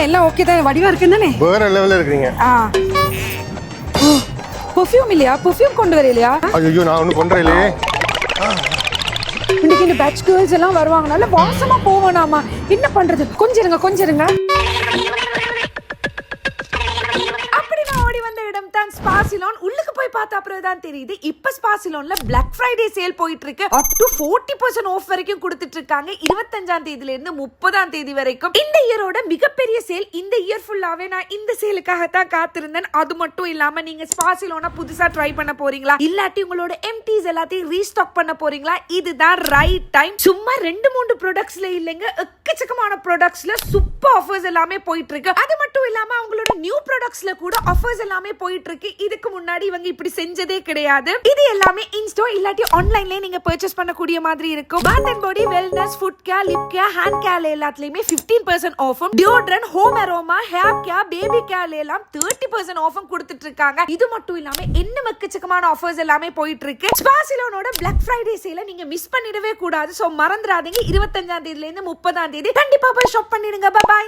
இல்ல எல்லாம் ஓகே தான்? வடிவா இருக்கு தானே? வேற லெவல்ல இருக்கிறீங்க. ஆ. பெர்ஃப்யூம் இல்லையா? பெர்ஃப்யூம் கொண்டு வரலையா ஐயோ நான் ஒன்றும் பண்றேன் இல்லையே இன்னைக்கு இந்த பேட்ச் கேர்ள்ஸ் எல்லாம் வருவாங்க. நல்ல வாசமா போவோனாமா என்ன பண்றது? கொஞ்சம் இருங்க கொஞ்சம் இருங்க தான் ஸ்பாசிலோன் உள்ளுக்கு போய் பார்த்த அப்புறம் தான் தெரியுது. இப்ப ஸ்பாசிலோன்ல பிளாக் ஃப்ரைடே சேல் போயிட்டு இருக்கு அப் டு 40% பர்சன்ட் ஆஃப் வரைக்கும் கொடுத்துட்டு இருக்காங்க இருபத்தஞ்சாம் தேதியில இருந்து முப்பதாம் தேதி வரைக்கும். இந்த இயரோட மிகப்பெரிய சேல் இந்த இயர் ஃபுல்லாவே நான் இந்த சேலுக்காக தான் காத்திருந்தேன். அது மட்டும் இல்லாம நீங்க ஸ்பாசிலோனா புதுசா ட்ரை பண்ண போறீங்களா? இல்லாட்டி உங்களோட எம்டிஸ் எல்லாத்தையும் ரீஸ்டாக் பண்ண போறீங்களா? இதுதான் ரைட் டைம் சும்மா ரெண்டு மூணு ப்ராடக்ட்ஸ்ல இல்லைங்க. எக்கச்சக்கமான ப்ராடக்ட்ஸ்ல சூப்பர் ஆஃபர்ஸ் எல்லாமே போயிட்டு இருக்கு அது மட்டும் மட்டும் இல்லாம அவங்களோட நியூ ப்ராடக்ட்ஸ்ல கூட ஆஃபர்ஸ் எல்லாமே போயிட்டு இருக்கு இதுக்கு முன்னாடி இவங்க இப்படி செஞ்சதே கிடையாது. இது எல்லாமே இன்ஸ்டோ இல்லாட்டி ஆன்லைன்லயே நீங்க பர்ச்சேஸ் பண்ணக்கூடிய மாதிரி இருக்கும். Bath and body wellness foot care lip care hand care எல்லாத்துலயுமே 15% percent ஆஃபும் deodorant home aroma hair care baby care எல்லாம் தேர்ட்டி பர்சன்ட் ஆஃபும் கொடுத்துட்டு இருக்காங்க இது மட்டும் இல்லாம என்ன மக்கச்சக்கமான ஆஃபர்ஸ் எல்லாமே போயிட்டு இருக்கு ஸ்பாசிலோனோட பிளாக் ஃப்ரைடே சேல நீங்க மிஸ் பண்ணிடவே கூடாது. சோ மறந்துடாதீங்க. இருபத்தஞ்சாம் தேதியில இருந்து முப்பதாம் தேதி. கண்டிப்பா போய் ஷாப் பண்ணிடுங்க. பாய்